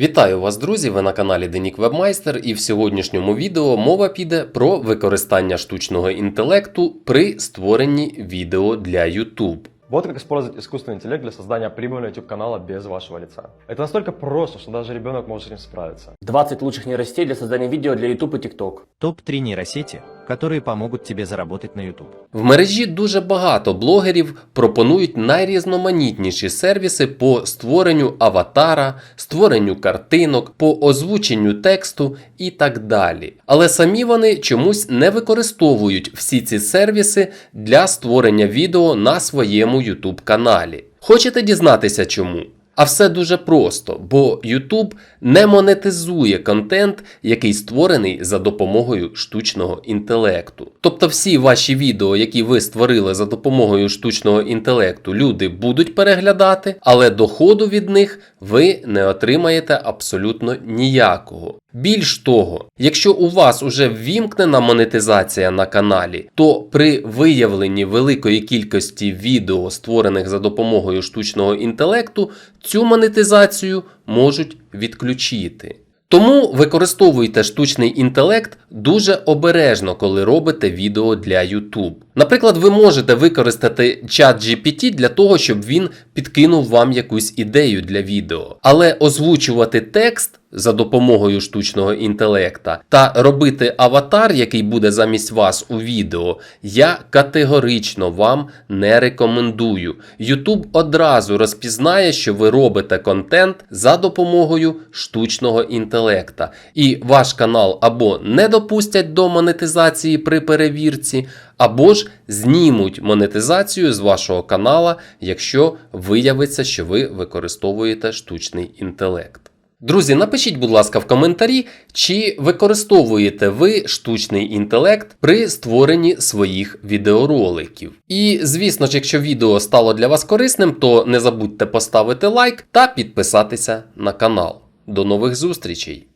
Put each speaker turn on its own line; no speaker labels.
Вітаю вас, друзі! Ви на каналі Денік Вебмайстер, і в сьогоднішньому відео мова піде про використання штучного інтелекту при створенні відео для YouTube.
Вот как использовать искусственный интеллект для создания прибыльного YouTube-канала без вашего лица. Это настолько просто, что даже ребенок может с этим справиться.
20 лучших нейросетей для создания видео для YouTube и TikTok.
Топ-3 нейросети, которые помогут тебе заработать на YouTube.
В мережі дуже багато блогерів пропонують найрізноманітніші сервіси по створенню аватара, створенню картинок, по озвученню тексту і так далі. Але самі вони чомусь не використовують всі ці сервіси для створення відео на своєму YouTube каналі. Хочете дізнатися чому? А все дуже просто, бо YouTube не монетизує контент, який створений за допомогою штучного інтелекту. Тобто всі ваші відео, які ви створили за допомогою штучного інтелекту, люди будуть переглядати, але доходу від них ви не отримаєте абсолютно ніякого. Більш того, якщо у вас уже ввімкнена монетизація на каналі, то при виявленні великої кількості відео, створених за допомогою штучного інтелекту, цю монетизацію можуть відключити. Тому використовуйте штучний інтелект дуже обережно, коли робите відео для YouTube. Наприклад, ви можете використати чат GPT для того, щоб він підкинув вам якусь ідею для відео. Але озвучувати текст за допомогою штучного інтелекта та робити аватар, який буде замість вас у відео, я категорично вам не рекомендую. YouTube одразу розпізнає, що ви робите контент за допомогою штучного інтелекта, і ваш канал або не допустять до монетизації при перевірці, або ж знімуть монетизацію з вашого канала, якщо виявиться, що ви використовуєте штучний інтелект. Друзі, напишіть, будь ласка, в коментарі, чи використовуєте ви штучний інтелект при створенні своїх відеороликів. І, звісно ж, якщо відео стало для вас корисним, то не забудьте поставити лайк та підписатися на канал. До нових зустрічей!